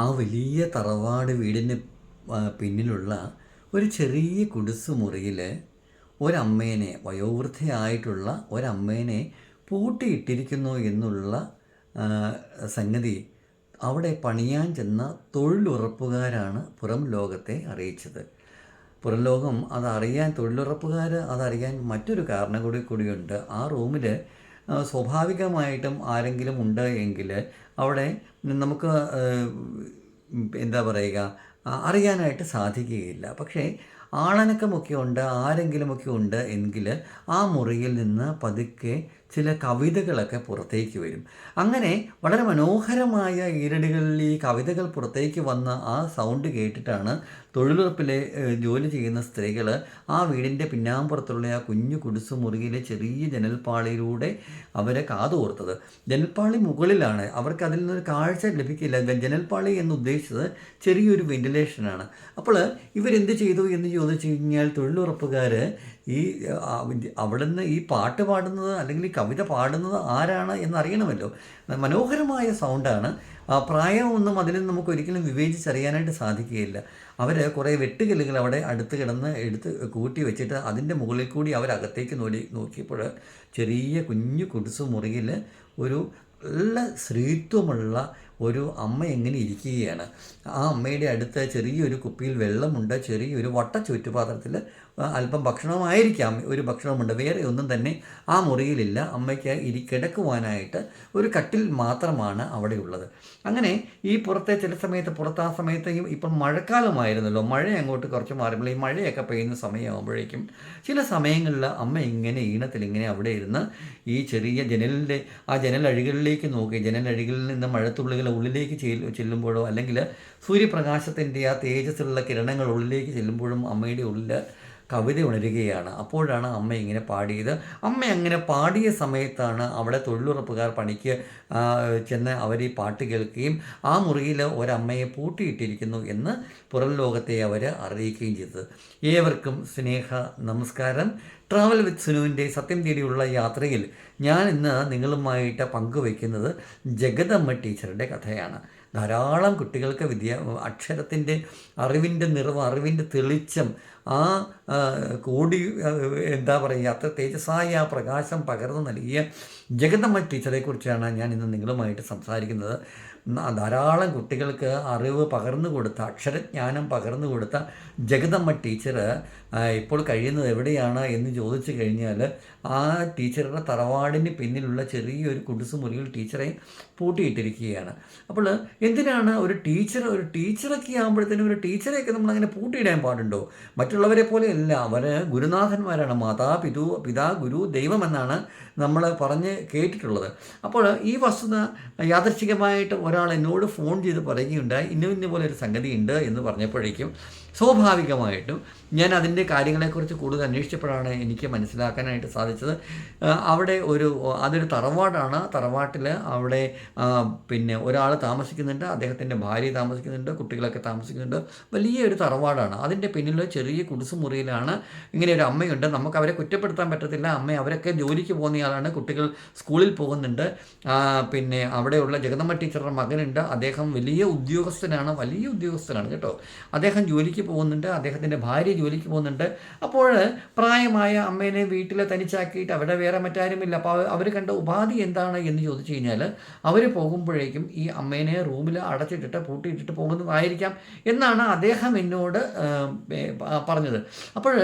ആ വലിയ തറവാട് വീടിന് പിന്നിലുള്ള ഒരു ചെറിയ കുടിസ് മുറിയിൽ ഒരമ്മേനെ വയോവൃദ്ധയായിട്ടുള്ള ഒരമ്മേനെ പൂട്ടിയിട്ടിരിക്കുന്നു എന്നുള്ള സംഗതി അവിടെ പണിയാൻ ചെന്ന തൊഴിലുറപ്പുകാരാണ് പുറം ലോകത്തെ അറിയിച്ചത്. പുറം ലോകം അതറിയാൻ തൊഴിലുറപ്പുകാർ അതറിയാൻ മറ്റൊരു കാരണം കൂടി കൂടിയുണ്ട്. ആ റൂമിൽ സ്വാഭാവികമായിട്ടും ആരെങ്കിലും ഉണ്ട് എങ്കിൽ അവിടെ നമുക്ക് എന്താ പറയുക അറിയാനായിട്ട് സാധിക്കുകയില്ല. പക്ഷേ ആളനക്കമൊക്കെ ഉണ്ട് ആരെങ്കിലുമൊക്കെ ഉണ്ട് എങ്കിൽ ആ മുറിയിൽ നിന്ന് പതുക്കെ ചില കവിതകളൊക്കെ പുറത്തേക്ക് വരും. അങ്ങനെ വളരെ മനോഹരമായ ഈരടികളിൽ ഈ കവിതകൾ പുറത്തേക്ക് വന്ന ആ സൗണ്ട് കേട്ടിട്ടാണ് തൊഴിലുറപ്പിലെ ജോലി ചെയ്യുന്ന സ്ത്രീകൾ ആ വീടിന്റെ പിന്നാമ്പുറത്തുള്ള ആ കുഞ്ഞു കുടിസു മുറിയിലെ ചെറിയ ജനൽപ്പാളിയിലൂടെ അവരെ കാതോർത്തത്. ജനൽപ്പാളി മുകളിലാണ്. അവർക്ക് അതിൽ നിന്നൊരു കാഴ്ച ലഭിക്കില്ല. ജനൽപ്പാളി എന്ന് ഉദ്ദേശിച്ചത് ചെറിയൊരു വെന്റിലേഷനാണ് അപ്പോൾ ഇവരെന്ത് ചെയ്തു എന്ന് ചോദിച്ചു കഴിഞ്ഞാൽ തൊഴിലുറപ്പുകാർ ഈ അവിടുന്ന് ഈ പാട്ട് പാടുന്നത് അല്ലെങ്കിൽ ഈ കവിത പാടുന്നത് ആരാണ് എന്നറിയണമല്ലോ. മനോഹരമായ സൗണ്ടാണ്. പ്രായമൊന്നും അതിൽ നിന്ന് നമുക്ക് ഒരിക്കലും വിവേചിച്ചറിയാനായിട്ട് സാധിക്കുകയില്ല. അവർ കുറേ വെട്ടുകല്ലുകൾ അവിടെ അടുത്ത് കിടന്ന് എടുത്ത് കൂട്ടി വെച്ചിട്ട് അതിന്റെ മുകളിൽ കൂടി അവരകത്തേക്ക് നോടി നോക്കിയപ്പോൾ ചെറിയ കുഞ്ഞു കുടിസ് മുറിയിൽ ഒരു നല്ല സ്ത്രീത്വമുള്ള ഒരു അമ്മ എങ്ങനെ ഇരിക്കുകയാണ്? ആ അമ്മയുടെ അടുത്ത് ചെറിയൊരു കുപ്പിയിൽ വെള്ളമുണ്ട് ചെറിയൊരു വട്ട ചുറ്റുപാത്രത്തിൽ അല്പം ഭക്ഷണമായിരിക്കാം. ഒരു ഭക്ഷണമുണ്ട് വേറെ ഒന്നും തന്നെ ആ മുറിയിലില്ല. അമ്മയ്ക്ക് ഇരി കിടക്കുവാനായിട്ട് ഒരു കട്ടിൽ മാത്രമാണ് അവിടെ ഉള്ളത്. അങ്ങനെ ഈ പുറത്തെ ചില സമയത്ത് പുറത്ത് ആ സമയത്ത് ഇപ്പം മഴക്കാലമായിരുന്നല്ലോ. മഴ അങ്ങോട്ട് കുറച്ച് മാറുമ്പോൾ ഈ മഴയൊക്കെ പെയ്യുന്ന സമയമാകുമ്പോഴേക്കും ചില സമയങ്ങളിൽ അമ്മ ഇങ്ങനെ ഈണത്തിൽ ഇങ്ങനെ അവിടെ ഇരുന്ന് ഈ ചെറിയ ജനലിന്റെ ആ ജനലഴികളിലേക്ക് നോക്കി. ജനലഴികളിൽ നിന്ന് മഴത്തുള്ളികൾ ഉള്ളിലേക്ക് ചെല്ലു ചെല്ലുമ്പോഴോ അല്ലെങ്കിൽ സൂര്യപ്രകാശത്തിന്റെ ആ തേജസ്സിലുള്ള കിരണങ്ങൾ ഉള്ളിലേക്ക് ചെല്ലുമ്പോഴും അമ്മയുടെ ഉള്ളിൽ കവിത ഉണരുകയാണ്. അപ്പോഴാണ് അമ്മ ഇങ്ങനെ പാടിയത്. അമ്മ അങ്ങനെ പാടിയ സമയത്താണ് അവിടെ തൊഴിലുറപ്പുകാർ പണിക്ക് ചെന്ന് അവർ ഈ പാട്ട് കേൾക്കുകയും ആ മുറിയിൽ ഒരമ്മയെ പൂട്ടിയിട്ടിരിക്കുന്നു എന്ന് പുറം ലോകത്തെ അവർ അറിയിക്കുകയും ചെയ്തത്. ഏവർക്കും സ്നേഹ നമസ്കാരം. ട്രാവൽ വിത്ത് സുനുവിന്റെ സത്യം തേടിയുള്ള യാത്രയിൽ ഞാൻ ഇന്ന് നിങ്ങളുമായിട്ട് പങ്കുവയ്ക്കുന്നത് ജഗദമ്മ ടീച്ചറുടെ കഥയാണ്. ധാരാളം കുട്ടികൾക്ക് വിദ്യ അക്ഷരത്തിന്റെ അറിവിന്റെ നിറവ് അറിവിന്റെ തെളിച്ചം ആ കൂടി എന്താ പറയുക അത്ര തേജസ്സായ ആ പ്രകാശം പകർന്നു നൽകിയ ടീച്ചറെ ടീച്ചറെക്കുറിച്ചാണ് ഞാൻ ഇന്ന് നിങ്ങളുമായിട്ട് സംസാരിക്കുന്നത്. ധാരാളം കുട്ടികൾക്ക് അറിവ് പകർന്നു കൊടുത്ത അക്ഷരജ്ഞാനം പകർന്നു കൊടുത്ത ജഗദമ്മ ടീച്ചർ ഇപ്പോൾ കഴിയുന്നത് എവിടെയാണ് എന്ന് ചോദിച്ചു കഴിഞ്ഞാൽ ആ ടീച്ചറുടെ തറവാടിന് പിന്നിലുള്ള ചെറിയൊരു കുടിസ് മുറിയിൽ ടീച്ചറെ പൂട്ടിയിട്ടിരിക്കുകയാണ്. അപ്പോൾ എന്തിനാണ് ഒരു ടീച്ചർ ഒരു ടീച്ചറൊക്കെ ആകുമ്പോഴത്തേനും ഒരു ടീച്ചറെയൊക്കെ നമ്മൾ അങ്ങനെ പൂട്ടിയിടാൻ പാടുണ്ടോ? മറ്റുള്ളവരെ പോലെയല്ല അവർ ഗുരുനാഥന്മാരാണ് മാതാ പിതു പിതാ ഗുരു ദൈവമെന്നാണ് നമ്മൾ പറഞ്ഞ് കേട്ടിട്ടുള്ളത്. അപ്പോൾ ഈ വസ്തുത യാദർച്ഛികമായിട്ട് ഒരാൾ എന്നോട് ഫോൺ ചെയ്ത് പറയുകയുണ്ടായി ഇന്ന ഇന്ന പോലെ ഒരു സംഗതി ഉണ്ട് എന്ന് പറഞ്ഞപ്പോഴേക്കും സ്വാഭാവികമായിട്ടും ഞാൻ അതിന്റെ കാര്യങ്ങളെക്കുറിച്ച് കൂടുതൽ അന്വേഷിച്ചപ്പോഴാണ് എനിക്ക് മനസ്സിലാക്കാനായിട്ട് സാധിച്ചത്. അവിടെ ഒരു അതൊരു തറവാടാണ്. തറവാട്ടിൽ അവിടെ പിന്നെ ഒരാൾ താമസിക്കുന്നുണ്ട് അദ്ദേഹത്തിന്റെ ഭാര്യ താമസിക്കുന്നുണ്ട് കുട്ടികളൊക്കെ താമസിക്കുന്നുണ്ട്. വലിയൊരു തറവാടാണ്. അതിന്റെ പിന്നിൽ ചെറിയ കുടിസു മുറിയിലാണ്. ഇങ്ങനെ ഒരു അമ്മയുണ്ട്. നമുക്ക് അവരെ കുറ്റപ്പെടുത്താൻ പറ്റത്തില്ല. അമ്മ അവരൊക്കെ ജോലിക്ക് പോകുന്നയാളാണ്. കുട്ടികൾ സ്കൂളിൽ പോകുന്നുണ്ട്. പിന്നെ അവിടെയുള്ള ജഗദമ്മ ടീച്ചറുടെ മകനുണ്ട്. അദ്ദേഹം വലിയ ഉദ്യോഗസ്ഥനാണ്. വലിയ ഉദ്യോഗസ്ഥനാണ് കേട്ടോ. അദ്ദേഹം ജോലിക്ക് പോകുന്നുണ്ട് അദ്ദേഹത്തിന്റെ ഭാര്യ ജോലിക്ക് പോകുന്നുണ്ട്. അപ്പോൾ പ്രായമായ അമ്മേനെ വീട്ടിൽ തനിച്ചാക്കിയിട്ട് അവിടെ വേറെ മറ്റാരുമില്ല. അപ്പോൾ അവർ കണ്ട ഉപാധി എന്താണ് എന്ന് ചോദിച്ചു കഴിഞ്ഞാൽ അവർ പോകുമ്പോഴേക്കും ഈ അമ്മേനെ റൂമിൽ അടച്ചിട്ടിട്ട് പൂട്ടിയിട്ടിട്ട് പോകുന്നതായിരിക്കാം എന്നാണ് അദ്ദേഹം എന്നോട് പറഞ്ഞത്. അപ്പോൾ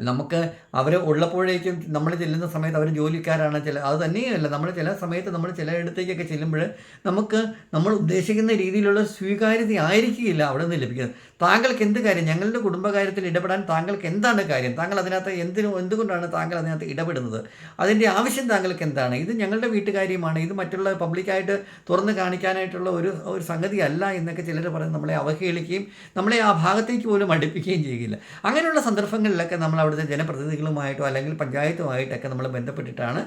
നമുക്ക് അവർ ഉള്ളപ്പോഴേക്കും നമ്മൾ ചെല്ലുന്ന സമയത്ത് അവർ ജോലിക്കാരാണ് ചില അത് തന്നെയല്ല നമ്മൾ ചില സമയത്ത് നമ്മൾ ചിലയിടത്തേക്കൊക്കെ ചെല്ലുമ്പോൾ നമുക്ക് നമ്മൾ ഉദ്ദേശിക്കുന്ന രീതിയിലുള്ള സ്വീകാര്യത ആയിരിക്കില്ല അവിടെ നിന്ന് ലഭിക്കുന്നത്. താങ്കൾക്ക് എന്ത് കാര്യം? ഞങ്ങളുടെ കുടുംബകാര്യത്തിൽ ഇടപെടാൻ താങ്കൾക്ക് എന്താണ് കാര്യം? താങ്കൾ അതിനകത്ത് എന്തിനു എന്തുകൊണ്ടാണ് താങ്കൾ അതിനകത്ത് ഇടപെടുന്നത്? അതിന്റെ ആവശ്യം താങ്കൾക്ക് എന്താണ്? ഇത് ഞങ്ങളുടെ വീട്ടുകാര്യമാണ്. ഇത് മറ്റുള്ള പബ്ലിക്കായിട്ട് തുറന്ന് കാണിക്കാനായിട്ടുള്ള ഒരു ഒരു സംഗതി അല്ല എന്നൊക്കെ ചിലർ പറഞ്ഞ് നമ്മളെ അവഹേളിക്കുകയും നമ്മളെ ആ ഭാഗത്തേക്ക് പോലും അടുപ്പിക്കുകയും ചെയ്യുകയില്ല. അങ്ങനെയുള്ള സന്ദർഭങ്ങളിലൊക്കെ നമ്മൾ അവിടുത്തെ ജനപ്രതിനിധികളുമായിട്ടോ അല്ലെങ്കിൽ പഞ്ചായത്തുമായിട്ടൊക്കെ നമ്മൾ ബന്ധപ്പെട്ടിട്ടാണ്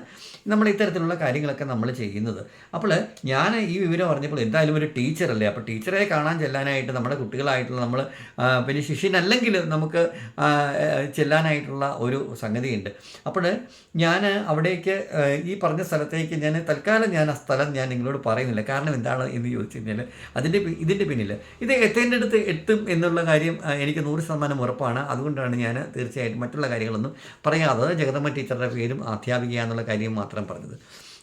നമ്മൾ ഇത്തരത്തിലുള്ള കാര്യങ്ങളൊക്കെ നമ്മൾ ചെയ്യുന്നത്. അപ്പോൾ ഞാൻ ഈ വിവരം അറിഞ്ഞപ്പോൾ എന്തായാലും ഒരു ടീച്ചറല്ലേ അപ്പോൾ ടീച്ചറെ കാണാൻ ചെല്ലാനായിട്ട് നമ്മുടെ കുട്ടികളായിട്ടുള്ള നമ്മൾ പിന്നെ ശിഷ്യനല്ലെങ്കിൽ നമുക്ക് ചെല്ലാനായിട്ടുള്ള ഒരു സംഗതിയുണ്ട്. അപ്പോൾ ഞാൻ അവിടേക്ക് ഈ പറഞ്ഞ സ്ഥലത്തേക്ക് ഞാൻ തൽക്കാലം ഞാൻ ആ സ്ഥലം ഞാൻ നിങ്ങളോട് പറയുന്നില്ല. കാരണം എന്താണ് എന്ന് ചോദിച്ചു കഴിഞ്ഞാൽ അതിന്റെ ഇതിന്റെ പിന്നിൽ ഇത് എത്തേന്റെ അടുത്ത് എത്തും എന്നുള്ള കാര്യം എനിക്ക് നൂറ് ശതമാനം ഉറപ്പാണ്. അതുകൊണ്ടാണ് ഞാൻ തീർച്ചയായിട്ടും മറ്റുള്ള കാര്യങ്ങളൊന്നും പറയാതെ ജഗദമ്മ ടീച്ചറുടെ പേരും അധ്യാപിക എന്നുള്ള കാര്യം മാത്രം പറഞ്ഞത്.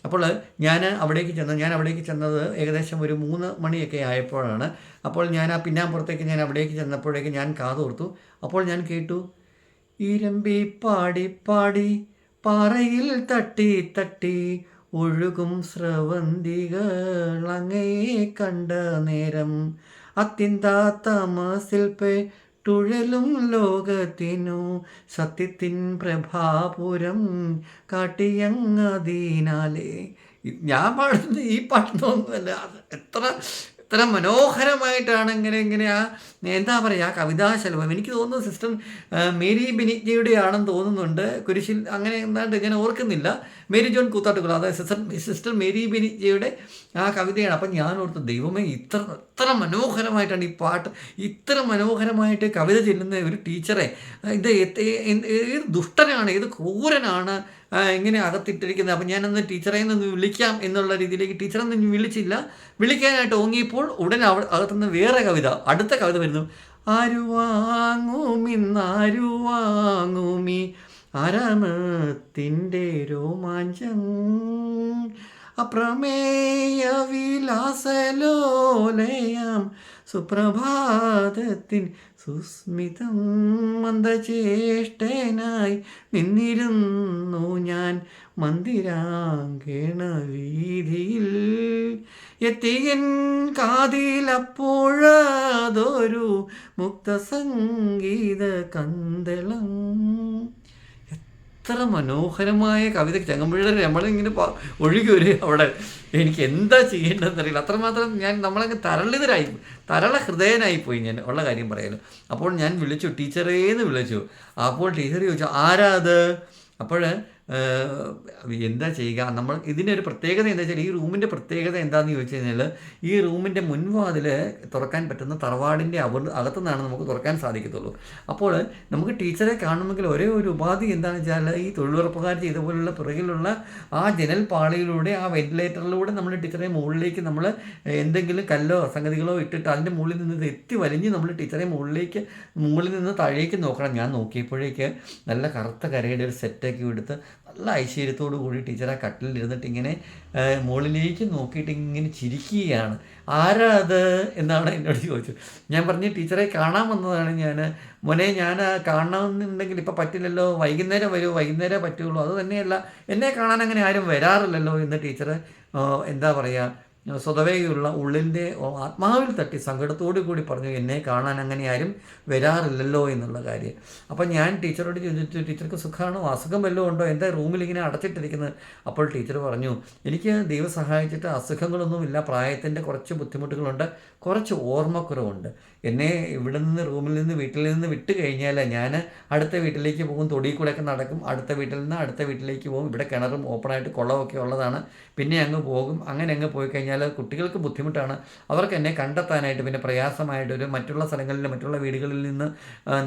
അപ്പോൾ ഞാൻ അവിടേക്ക് ചെന്ന് ഞാൻ അവിടേക്ക് ചെന്നത് ഏകദേശം ഒരു മൂന്ന് മണിയൊക്കെ ആയപ്പോഴാണ്. അപ്പോൾ ഞാൻ ആ പിന്നാമ്പുറത്തേക്ക് ഞാൻ അവിടേക്ക് ചെന്നപ്പോഴേക്ക് ഞാൻ കാതോർത്തു. അപ്പോൾ ഞാൻ കേട്ടു ഇരമ്പി പാടി പാടി പാറയിൽ തട്ടി തട്ടി ഒഴുകും സ്രവന്തികൾ അങ്ങേ കണ്ട നേരം. അത്യന്താതമസിൽ പെട്ടുഴലും ലോകത്തിനു സത്യത്തിൻ പ്രഭാപുരം കാട്ടിയങ്ങതിനാലേ ഞാൻ പാടുന്ന ഈ പാട്ടൊന്നുമല്ല എത്ര എത്ര മനോഹരമായിട്ടാണ് ഇങ്ങനെ ഇങ്ങനെ ആ എന്താ പറയുക ആ കവിതാശലഭം. എനിക്ക് തോന്നുന്നു സിസ്റ്റർ മേരി ബിനിജിയുടെ ആണെന്ന് തോന്നുന്നുണ്ട്. കുരിശിൽ അങ്ങനെ എന്താണ്ട് ഞാൻ ഓർക്കുന്നില്ല. മേരി ജോൺ കൂത്താട്ടുകുള അതായത് സിസ്റ്റർ സിസ്റ്റർ മേരി ബിനിജിയുടെ ആ കവിതയാണ്. അപ്പം ഞാൻ ഓർത്ത് ദൈവമേ ഇത്ര ഇത്ര മനോഹരമായിട്ടാണ് ഈ പാട്ട് ഇത്ര മനോഹരമായിട്ട് കവിത ചെല്ലുന്ന ഒരു ടീച്ചറെ. ഇത് ഏത് ദുഷ്ടനാണ് ഏത് ക്രൂരനാണ് ഇങ്ങനെ അകത്തിട്ടിരിക്കുന്നത്? അപ്പം ഞാനൊന്ന് ടീച്ചറെ നിന്ന് വിളിക്കാം എന്നുള്ള രീതിയിലേക്ക് ടീച്ചറെ ടീച്ചറൊന്നും വിളിച്ചില്ല. വിളിക്കാനായിട്ട് ഓങ്ങിയപ്പോൾ ഉടൻ അവ അകത്തുനിന്ന് വേറെ കവിത അടുത്ത കവിത വരുന്നു. ആരുവാങ്ങുമിന്നാരുവാങ്ങുമി വാങ്ങുമിന്നാരു വാങ്ങുമി ആരാമത്തിന്റെ രോമാഞ്ചം അപ്രമേയ വിലാസലോലയം സുപ്രഭാതത്തിൻ സുസ്മിതം മന്ദചേഷ്ടനായി നിന്നിരുന്നു ഞാൻ മന്ദിരാങ്കേണ വീതിയിൽ എത്തിയൻ കാതിലപ്പോഴതൊരു മുക്തസംഗീത കന്തളം എത്ര മനോഹരമായ കവിത ചങ്ങമ്പുഴ നമ്മളിങ്ങനെ ഒഴുകി വരും അവിടെ. എനിക്ക് എന്താ ചെയ്യേണ്ടതെന്ന് അറിയില്ല. അത്രമാത്രം ഞാൻ നമ്മളങ്ങ് തരളിതരായി തരള ഹൃദയനായി പോയി ഞാൻ ഉള്ള കാര്യം പറയാലോ. അപ്പോൾ ഞാൻ വിളിച്ചു ടീച്ചറേന്ന് വിളിച്ചു. അപ്പോൾ ടീച്ചർ ചോദിച്ചു ആരാ അത്? അപ്പോൾ എന്താ ചെയ്യുക? നമ്മൾ ഇതിന്റെ ഒരു പ്രത്യേകത എന്താ വെച്ചാൽ ഈ റൂമിന്റെ പ്രത്യേകത എന്താണെന്ന് ചോദിച്ചു കഴിഞ്ഞാൽ ഈ റൂമിന്റെ മുൻവാതിൽ തുറക്കാൻ പറ്റുന്ന തറവാടിന്റെ അവ അകത്തു നിന്നാണ് നമുക്ക് തുറക്കാൻ സാധിക്കത്തുള്ളൂ. അപ്പോൾ നമുക്ക് ടീച്ചറെ കാണുമെങ്കിൽ ഒരേ ഒരു ഉപാധി എന്താണെന്ന് വെച്ചാൽ ഈ തൊഴിലുറപ്പുകാർ ചെയ്ത പോലുള്ള പിറകിലുള്ള ആ ജനൽ പാളിയിലൂടെ ആ വെന്റിലേറ്ററിലൂടെ നമ്മൾ ടീച്ചറെ മുകളിലേക്ക് നമ്മൾ എന്തെങ്കിലും കല്ലോ സംഗതികളോ ഇട്ടിട്ട് അതിന്റെ മുകളിൽ നിന്ന് എത്തി വലിഞ്ഞ് നമ്മൾ ടീച്ചറെ മുകളിലേക്ക് മുകളിൽ നിന്ന് താഴേക്ക് നോക്കണം. ഞാൻ നോക്കിയപ്പോഴേക്ക് നല്ല കറുത്ത കരയുടെ ഒരു സെറ്റൊക്കെ എടുത്ത് നല്ല ഐശ്വര്യത്തോടു കൂടി ടീച്ചർ ആ കട്ടിലിരുന്നിട്ട് ഇങ്ങനെ ആ, മുകളിലേക്ക് നോക്കിയിട്ട് ഇങ്ങനെ ചിരിക്കുകയാണ്. ആരാ അത്? എന്നാണ് എന്നോട് ചോദിച്ചത്. ഞാൻ പറഞ്ഞു ടീച്ചറെ കാണാൻ വന്നതാണ് ഞാൻ മോനെ ഞാൻ കാണണമെന്നുണ്ടെങ്കിൽ ഇപ്പോൾ പറ്റില്ലല്ലോ. വൈകുന്നേരം വരുമോ വൈകുന്നേരം പറ്റുള്ളൂ. അത് തന്നെയല്ല. എന്നെ കാണാൻ അങ്ങനെ ആരും വരാറില്ലല്ലോ. എന്ന് ടീച്ചർ എന്താ പറയുക സ്വതവേയുള്ള ഉള്ളിന്റെ ആത്മാവിൽ തട്ടി സങ്കടത്തോടു കൂടി പറഞ്ഞു എന്നെ കാണാൻ അങ്ങനെ ആരും വരാറില്ലല്ലോ എന്നുള്ള കാര്യം. അപ്പം ഞാൻ ടീച്ചറോട് ചോദിച്ചു ടീച്ചർക്ക് സുഖമാണോ അസുഖം വല്ലതും ഉണ്ടോ? എന്താ റൂമിൽ ഇങ്ങനെ അടച്ചിട്ടിരിക്കുന്നത്? അപ്പോൾ ടീച്ചർ പറഞ്ഞു എനിക്ക് ദൈവം സഹായിച്ചിട്ട് അസുഖങ്ങളൊന്നുമില്ല. പ്രായത്തിന്റെ കുറച്ച് ബുദ്ധിമുട്ടുകളുണ്ട് കുറച്ച് ഓർമ്മക്കുറവുണ്ട്. എന്നെ ഇവിടെ നിന്ന് റൂമിൽ നിന്ന് വീട്ടിൽ നിന്ന് വിട്ട് കഴിഞ്ഞാൽ ഞാൻ അടുത്ത വീട്ടിലേക്ക് പോകും തൊടി കൂടെയൊക്കെ നടക്കും അടുത്ത വീട്ടിൽ നിന്ന് അടുത്ത വീട്ടിലേക്ക് പോകും. ഇവിടെ കിണറും ഓപ്പണായിട്ട് കുളമൊക്കെ ഉള്ളതാണ്. പിന്നെ അങ്ങ് പോകും. അങ്ങനെ അങ്ങ് പോയി കഴിഞ്ഞാൽ കുട്ടികൾക്ക് ബുദ്ധിമുട്ടാണ്. അവർക്ക് എന്നെ കണ്ടെത്താനായിട്ട് പിന്നെ പ്രയാസമായിട്ട് ഒരു മറ്റുള്ള സ്ഥലങ്ങളിൽ മറ്റുള്ള വീടുകളിൽ നിന്ന്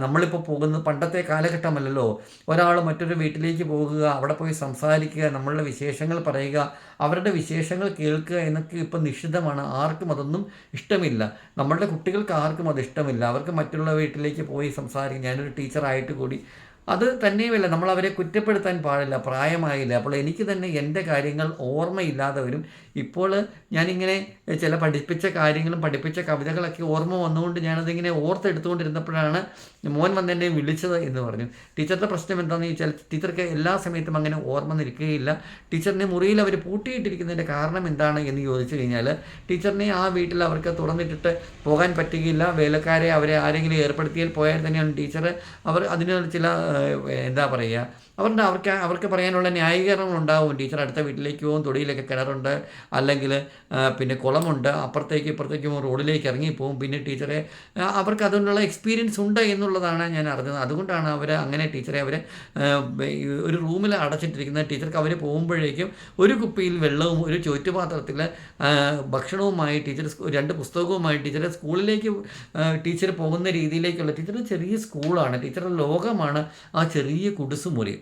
നമ്മളിപ്പോൾ പോകുന്നത് പണ്ടത്തെ കാലഘട്ടമല്ലല്ലോ. ഒരാൾ മറ്റൊരു വീട്ടിലേക്ക് പോകുക അവിടെ പോയി സംസാരിക്കുക നമ്മളുടെ വിശേഷങ്ങൾ പറയുക അവരുടെ വിശേഷങ്ങൾ കേൾക്കുക എന്നൊക്കെ ഇപ്പം നിഷിദ്ധമാണ്. ആർക്കും അതൊന്നും ഇഷ്ടമില്ല. നമ്മളുടെ കുട്ടികൾക്ക് ആർക്കും അത് ഇഷ്ടമില്ല അവർക്ക് മറ്റുള്ള വീട്ടിലേക്ക് പോയി സംസാരിക്കും. ഞാനൊരു ടീച്ചറായിട്ട് കൂടി അത് തന്നെയുമല്ല നമ്മൾ അവരെ കുറ്റപ്പെടുത്താൻ പാടില്ല പ്രായമായില്ല. അപ്പോൾ എനിക്ക് തന്നെ എന്റെ കാര്യങ്ങൾ ഓർമ്മയില്ലാതെ വരും ഇപ്പോൾ ഞാനിങ്ങനെ ചില പഠിപ്പിച്ച കാര്യങ്ങളും പഠിപ്പിച്ച കവിതകളൊക്കെ ഓർമ്മ വന്നുകൊണ്ട് ഞാനതിങ്ങനെ ഓർത്തെടുത്തുകൊണ്ടിരുന്നപ്പോഴാണ് മോൻ വന്ന് എന്നെ വിളിച്ചത് എന്ന് പറഞ്ഞു. ടീച്ചറുടെ പ്രശ്നം എന്താണെന്ന് ചോദിച്ചാൽ ടീച്ചർക്ക് എല്ലാ സമയത്തും അങ്ങനെ ഓർമ്മ നിൽക്കുകയില്ല ടീച്ചറിനെ മുറിയിൽ അവർ പൂട്ടിയിട്ടിരിക്കുന്നതിന്റെ കാരണം എന്താണ് എന്ന് ചോദിച്ചു കഴിഞ്ഞാൽ ടീച്ചറിനെ ആ വീട്ടിൽ അവർക്ക് തുറന്നിട്ടിട്ട് പോകാൻ പറ്റുകയില്ല. വേലക്കാരെ അവരെ ആരെങ്കിലും ഏർപ്പെടുത്തിയാൽ പോയാൽ തന്നെയാണ് ടീച്ചർ അവർ അതിന് ചില എന്താ പറയുക? അവരുടെ അവർക്ക് അവർക്ക് പറയാനുള്ള ന്യായീകരണം ഉണ്ടാവും ടീച്ചർ അടുത്ത വീട്ടിലേക്ക് പോകും തൊടിയിലൊക്കെ കിണറുണ്ട് അല്ലെങ്കിൽ പിന്നെ കുളമുണ്ട് അപ്പുറത്തേക്ക് ഇപ്പുറത്തേക്ക് റോഡിലേക്ക് ഇറങ്ങിപ്പോവും പിന്നെ ടീച്ചറെ അവർക്ക് അതിനുള്ള എക്സ്പീരിയൻസ് ഉണ്ട് എന്നുള്ളതാണ് ഞാൻ അറിഞ്ഞത്. അതുകൊണ്ടാണ് അവർ അങ്ങനെ ടീച്ചറെ അവർ ഒരു റൂമിൽ അടച്ചിട്ടിരിക്കുന്നത് ടീച്ചർക്ക് അവർ പോകുമ്പോഴേക്കും ഒരു കുപ്പിയിൽ വെള്ളവും ഒരു ചോറ്റുപാത്രത്തിൽ ഭക്ഷണവുമായി ടീച്ചർ രണ്ട് പുസ്തകവുമായി ടീച്ചറെ സ്കൂളിലേക്ക് ടീച്ചർ പോകുന്ന രീതിയിലേക്കുള്ള ടീച്ചർ ചെറിയ സ്കൂളാണ്. ടീച്ചറുടെ ലോകമാണ്. ആ ചെറിയ കുടുസുമുറി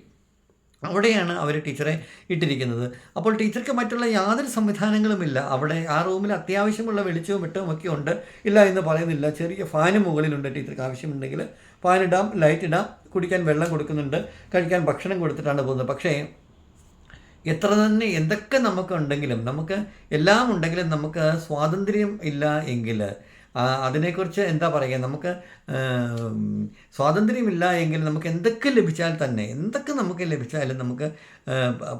അവിടെയാണ് അവർ ടീച്ചറെ ഇട്ടിരിക്കുന്നത്. അപ്പോൾ ടീച്ചർക്ക് മറ്റുള്ള യാതൊരു സംവിധാനങ്ങളുമില്ല. അവിടെ ആ റൂമിൽ അത്യാവശ്യമുള്ള വെളിച്ചവും വെട്ടവും ഒക്കെ ഉണ്ട്. ഇല്ല എന്ന് പറയുന്നില്ല. ചെറിയ ഫാന് മുകളിലുണ്ട് ടീച്ചർക്ക് ആവശ്യമുണ്ടെങ്കിൽ. ഫാനിടാം ലൈറ്റ് ഇടാം കുടിക്കാൻ വെള്ളം കൊടുക്കുന്നുണ്ട് കഴിക്കാൻ ഭക്ഷണം കൊടുത്തിട്ടാണ് പോകുന്നത്. പക്ഷേ എത്ര തന്നെ എന്തൊക്കെ നമുക്കുണ്ടെങ്കിലും നമുക്ക് എല്ലാം ഉണ്ടെങ്കിലും നമുക്ക് സ്വാതന്ത്ര്യം ഇല്ല എങ്കിൽ അതിനെക്കുറിച്ച് എന്താ പറയുക? നമുക്ക് സ്വാതന്ത്ര്യമില്ല എങ്കിൽ നമുക്ക് എന്തൊക്കെ ലഭിച്ചാൽ തന്നെ എന്തൊക്കെ നമുക്ക് ലഭിച്ചാലും നമുക്ക്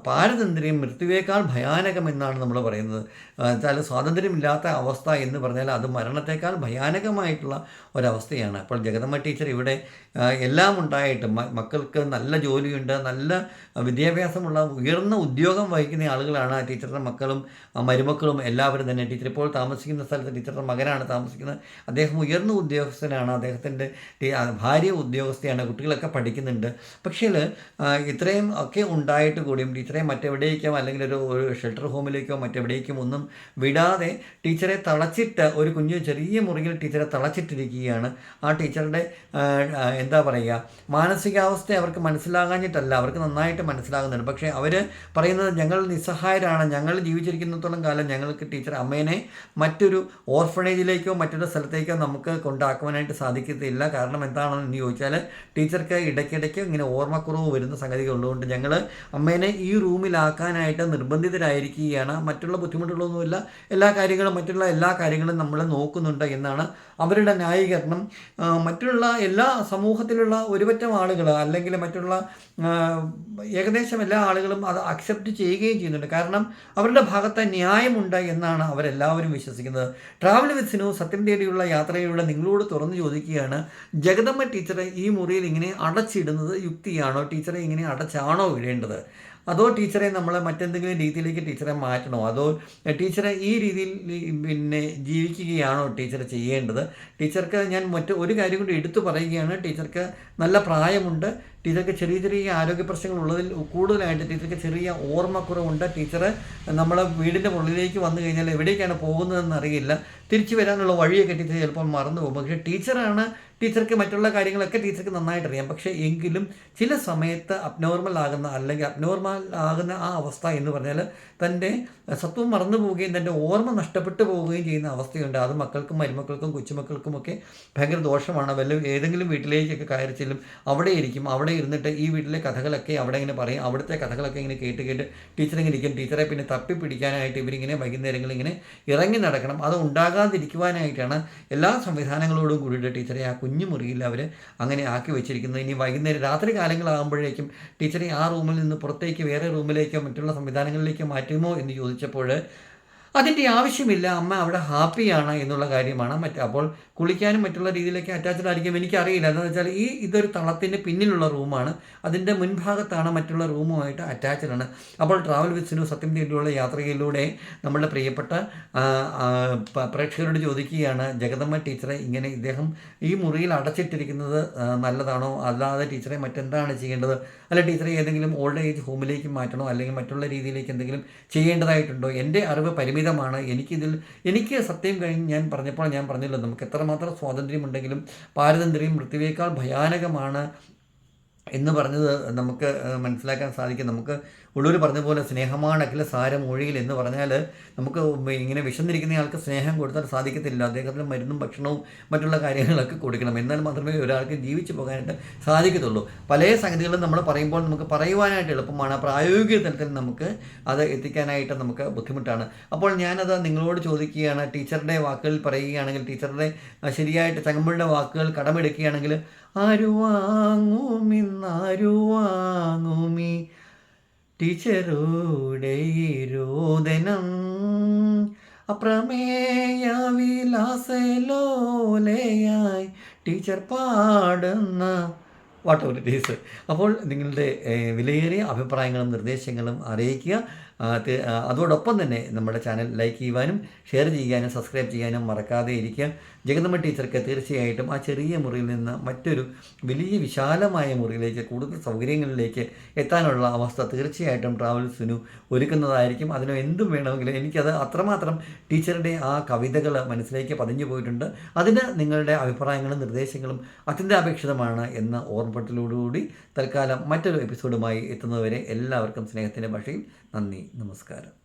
പാരതന്ത്ര്യം മൃത്യുവേക്കാൾ ഭയാനകമെന്നാണ് നമ്മൾ പറയുന്നത്. വെച്ചാൽ സ്വാതന്ത്ര്യമില്ലാത്ത അവസ്ഥ എന്ന് പറഞ്ഞാൽ അത് മരണത്തെക്കാൾ ഭയാനകമായിട്ടുള്ള ഒരവസ്ഥയാണ്. അപ്പോൾ ജഗദമ്മ ടീച്ചർ ഇവിടെ എല്ലാം ഉണ്ടായിട്ട് മക്കൾക്ക് നല്ല ജോലിയുണ്ട് നല്ല വിദ്യാഭ്യാസമുള്ള ഉയർന്ന ഉദ്യോഗം വഹിക്കുന്ന ആളുകളാണ് ആ ടീച്ചറുടെ മക്കളും മരുമക്കളും എല്ലാവരും തന്നെ. ടീച്ചർ ഇപ്പോൾ താമസിക്കുന്ന സ്ഥലത്ത് ടീച്ചറുടെ മകനാണ് താമസിക്കുന്നത്. അദ്ദേഹം ഉയർന്ന ഉദ്യോഗസ്ഥനാണ്. അദ്ദേഹത്തിന്റെ ഭാര്യ ഉദ്യോഗസ്ഥയാണ്. കുട്ടികളൊക്കെ പഠിക്കുന്നുണ്ട്. പക്ഷേ ഇത്രയും ഒക്കെ ഉണ്ടായിട്ട് കൂടിയും ടീച്ചറെ മറ്റെവിടേക്കോ അല്ലെങ്കിൽ ഒരു ഒരു ഷെൽട്ടർ ഹോമിലേക്കോ മറ്റെവിടേക്കും ഒന്നും വിടാതെ ടീച്ചറെ തളച്ചിട്ട് ഒരു കുഞ്ഞു ചെറിയ മുറിയിൽ ടീച്ചറെ തളച്ചിട്ടിരിക്കുകയാണ്. ആ ടീച്ചറുടെ എന്താ പറയുക മാനസികാവസ്ഥ അവർക്ക് മനസ്സിലാകാഞ്ഞിട്ടല്ല. അവർക്ക് നന്നായിട്ട് മനസ്സിലാകുന്നുണ്ട്. പക്ഷേ അവർ പറയുന്നത് ഞങ്ങൾ നിസ്സഹായരാണ്. ഞങ്ങൾ ജീവിച്ചിരിക്കുന്നിടത്തോളം കാലം ഞങ്ങൾക്ക് ടീച്ചർ അമ്മേനെ മറ്റൊരു ഓർഫണേജിലേക്കോ മറ്റൊരു സ്ഥലത്തേക്കോ നമുക്ക് കൊണ്ടാക്കുവാനായിട്ട് സാധിക്കത്തില്ല. കാരണം എന്താണെന്ന് ചോദിച്ചാൽ ടീച്ചർക്ക് ഇടയ്ക്കിടയ്ക്ക് ഇങ്ങനെ ഓർമ്മക്കുറവ് വരുന്ന സംഗതികൾ ഉള്ളതുകൊണ്ട് ഞങ്ങൾ അമ്മേനെ ഈ റൂമിലാക്കാനായിട്ട് നിർബന്ധിതരായിരിക്കുകയാണ്. മറ്റുള്ള ബുദ്ധിമുട്ടുകളൊന്നുമില്ല. എല്ലാ കാര്യങ്ങളും മറ്റുള്ള എല്ലാ കാര്യങ്ങളും നമ്മൾ നോക്കുന്നുണ്ട് എന്നാണ് അവരുടെ ന്യായീകരണം. മറ്റുള്ള എല്ലാ സമൂഹത്തിലുള്ള ഒരുപറ്റം ആളുകൾ അല്ലെങ്കിൽ മറ്റുള്ള ഏകദേശം എല്ലാ ആളുകളും അത് അക്സെപ്റ്റ് ചെയ്യുകയും ചെയ്യുന്നുണ്ട്. കാരണം അവരുടെ ഭാഗത്ത് ന്യായമുണ്ട് എന്നാണ് അവരെല്ലാവരും വിശ്വസിക്കുന്നത്. ട്രാവൽ വിത്ത് സിനു സത്യം തേടിയുള്ള യാത്രയിലുള്ള നിങ്ങളോട് തുറന്നു ചോദിക്കുകയാണ് ജഗദമ്മ ടീച്ചറെ ഈ മുറിയിൽ ഇങ്ങനെ അടച്ചിടുന്നത് യുക്തിയാണോ? ടീച്ചറെ ഇങ്ങനെ അടച്ചാണോ ഇടേണ്ടത്? അതോ ടീച്ചറെ നമ്മൾ മറ്റെന്തെങ്കിലും രീതിയിലേക്ക് ടീച്ചറെ മാറ്റണോ? അതോ ടീച്ചറെ ഈ രീതിയിൽ പിന്നെ ജീവിക്കുകയാണോ ടീച്ചർ ചെയ്യേണ്ടത്? ടീച്ചർക്ക് ഞാൻ മറ്റ് ഒരു കാര്യം കൂടി എടുത്തു പറയുകയാണ്. ടീച്ചർക്ക് നല്ല പ്രായമുണ്ട്. ടീച്ചർക്ക് ചെറിയ ചെറിയ ആരോഗ്യ പ്രശ്നങ്ങൾ ഉള്ളതിൽ കൂടുതലായിട്ട് ടീച്ചർക്ക് ചെറിയ ഓർമ്മക്കുറവുണ്ട്. ടീച്ചർ നമ്മളെ വീടിന്റെ ഉള്ളിലേക്ക് വന്നു കഴിഞ്ഞാൽ എവിടേക്കാണ് പോകുന്നതെന്ന് അറിയില്ല. തിരിച്ചു വരാനുള്ള വഴിയൊക്കെ ടീച്ചർ ചിലപ്പോൾ മറന്നു പോകും. പക്ഷേ ടീച്ചറാണ് ടീച്ചർക്ക് മറ്റുള്ള കാര്യങ്ങളൊക്കെ ടീച്ചർക്ക് നന്നായിട്ട് അറിയാം പക്ഷേ എങ്കിലും ചില സമയത്ത് അബ്നോർമൽ ആകുന്ന അല്ലെങ്കിൽ അബ്നോർമൽ ആകുന്ന ആ അവസ്ഥ എന്ന് പറഞ്ഞാൽ തന്റെ സത്വം മറന്നു പോവുകയും തന്റെ ഓർമ്മ നഷ്ടപ്പെട്ടു പോവുകയും ചെയ്യുന്ന അവസ്ഥയുണ്ട്. അത് മക്കൾക്കും മരുമക്കൾക്കും കൊച്ചുമക്കൾക്കുമൊക്കെ ഭയങ്കര ദോഷമാണ്. വല്ല ഏതെങ്കിലും വീട്ടിലേക്കൊക്കെ കയറി ചെല്ലും അവിടെ ഇരിക്കും അവിടെ ഇരുന്നിട്ട് ഈ വീട്ടിലെ കഥകളൊക്കെ അവിടെ ഇങ്ങനെ പറയും. അവിടുത്തെ കഥകളൊക്കെ ഇങ്ങനെ കേട്ട് കേട്ട് ടീച്ചർ ഇങ്ങനെ ഇരിക്കും. ടീച്ചറെ പിന്നെ തപ്പി പിടിക്കാനായിട്ട് ഇവരിങ്ങനെ വൈകുന്നേരങ്ങളിൽ ഇങ്ങനെ ഇറങ്ങി നടക്കണം. അത് ഉണ്ടാകാതിരിക്കുവാനായിട്ടാണ് എല്ലാ സംവിധാനങ്ങളോടും കൂടിയിട്ട് ടീച്ചറെ ആ കുഞ്ഞു മുറിയിൽ അവർ അങ്ങനെ ആക്കി വെച്ചിരിക്കുന്നത്. ഇനി വൈകുന്നേരം രാത്രി കാലങ്ങളാകുമ്പോഴേക്കും ടീച്ചറെ ആ റൂമിൽ നിന്ന് പുറത്തേക്ക് വേറെ റൂമിലേക്കോ മറ്റുള്ള സംവിധാനങ്ങളിലേക്കോ മാറ്റുമോ എന്ന് ചോദിച്ചപ്പോൾ അതിന്റെ ആവശ്യമില്ല. അമ്മ അവിടെ ഹാപ്പിയാണ് എന്നുള്ള കാര്യമാണ്. മറ്റേ അപ്പോൾ കുളിക്കാനും മറ്റുള്ള രീതിയിലേക്ക് അറ്റാച്ച്ഡ് ആയിരിക്കും എനിക്കറിയില്ല. എന്താണെന്ന് വെച്ചാൽ ഈ ഇതൊരു തളത്തിന്റെ പിന്നിലുള്ള റൂമാണ്. അതിന്റെ മുൻഭാഗത്താണ് മറ്റുള്ള റൂമുമായിട്ട് അറ്റാച്ച്ഡ് ആണ്. അപ്പോൾ ട്രാവൽ വിത്സിനു സത്യം തേടിയുള്ള യാത്രയിലൂടെ നമ്മളുടെ പ്രിയപ്പെട്ട പ്രേക്ഷകരോട് ചോദിക്കുകയാണ് ജഗദമ്മ ടീച്ചറെ ഇങ്ങനെ ഇദ്ദേഹം ഈ മുറിയിൽ അടച്ചിട്ടിരിക്കുന്നത് നല്ലതാണോ? അല്ലാതെ ടീച്ചറെ മറ്റെന്താണ് ചെയ്യേണ്ടത്? അല്ല ടീച്ചറെ ഏതെങ്കിലും ഓൾഡ് ഏജ് ഹോമിലേക്ക് മാറ്റണോ? അല്ലെങ്കിൽ മറ്റുള്ള രീതിയിലേക്ക് എന്തെങ്കിലും ചെയ്യേണ്ടതായിട്ടുണ്ടോ? എന്റെ അറിവ് പരിമിതമാണ് എനിക്കിതിൽ എനിക്ക് സത്യം കഴിഞ്ഞ് ഞാൻ പറഞ്ഞപ്പോൾ ഞാൻ പറഞ്ഞില്ല നമുക്ക് എത്രമാത്രം സ്വാതന്ത്ര്യമുണ്ടെങ്കിലും പാരതന്ത്ര്യം മൃത്യുവേക്കാൾ ഭയാനകമാണ് എന്ന് പറഞ്ഞത് നമുക്ക് മനസ്സിലാക്കാൻ സാധിക്കും. നമുക്ക് ഉള്ളൂർ പറഞ്ഞ പോലെ സ്നേഹമാണ് അഖില സാരം ഒഴിയിൽ എന്ന് പറഞ്ഞാൽ നമുക്ക് ഇങ്ങനെ വിശന്നിരിക്കുന്ന ആൾക്ക് സ്നേഹം കൊടുത്താൽ സാധിക്കത്തില്ല. അദ്ദേഹത്തിന് മരുന്നും ഭക്ഷണവും മറ്റുള്ള കാര്യങ്ങളൊക്കെ കൊടുക്കണം. എന്നാൽ മാത്രമേ ഒരാൾക്ക് ജീവിച്ചു പോകാനായിട്ട് സാധിക്കത്തുള്ളൂ. പല സംഗതികളും നമ്മൾ പറയുമ്പോൾ നമുക്ക് പറയുവാനായിട്ട് എളുപ്പമാണ്. പ്രായോഗിക തലത്തിൽ നമുക്ക് അത് എത്തിക്കാനായിട്ട് നമുക്ക് ബുദ്ധിമുട്ടാണ്. അപ്പോൾ ഞാനത് നിങ്ങളോട് ചോദിക്കുകയാണ്. ടീച്ചറുടെ വാക്കുകൾ പറയുകയാണെങ്കിൽ ടീച്ചറുടെ ശരിയായിട്ട് ചങ്ങമ്പുഴയുടെ വാക്കുകൾ കടമെടുക്കുകയാണെങ്കിൽ ആരു വാങ്ങുമിന്നാരു വാങ്ങുമി. ടീച്ചറുടെ രോദനം അപ്രമേയ വിലാസലോലയായി ടീച്ചർ പാടുന്ന. വാട്ട് എവർ അപ്പോൾ നിങ്ങളുടെ വിലയേറിയ അഭിപ്രായങ്ങളും നിർദ്ദേശങ്ങളും അറിയിക്കുക. അതോടൊപ്പം തന്നെ നമ്മുടെ ചാനൽ ലൈക്ക് ചെയ്യുവാനും ഷെയർ ചെയ്യാനും സബ്സ്ക്രൈബ് ചെയ്യാനും മറക്കാതെ ഇരിക്കുക ജഗദമ്മ ടീച്ചർക്ക് തീർച്ചയായിട്ടും ആ ചെറിയ മുറിയിൽ നിന്ന് മറ്റൊരു വലിയ വിശാലമായ മുറിയിലേക്ക് കൂടുതൽ സൗകര്യങ്ങളിലേക്ക് എത്താനുള്ള അവസ്ഥ തീർച്ചയായിട്ടും ട്രാവൽസിനു ഒരുക്കുന്നതായിരിക്കും. അതിന് എന്തും വേണമെങ്കിലും എനിക്കത് അത്രമാത്രം ടീച്ചറുടെ ആ കവിതകൾ മനസ്സിലേക്ക് പതിഞ്ഞു പോയിട്ടുണ്ട്. അതിന് നിങ്ങളുടെ അഭിപ്രായങ്ങളും നിർദ്ദേശങ്ങളും അത്യന്താപേക്ഷിതമാണ് എന്ന ഓർമ്മപ്പെടുത്തലോടുകൂടി തൽക്കാലം മറ്റൊരു എപ്പിസോഡുമായി എത്തുന്നതുവരെ എല്ലാവർക്കും സ്നേഹത്തിന്റെ ഭാഷയിൽ നന്ദി നമസ്കാരം.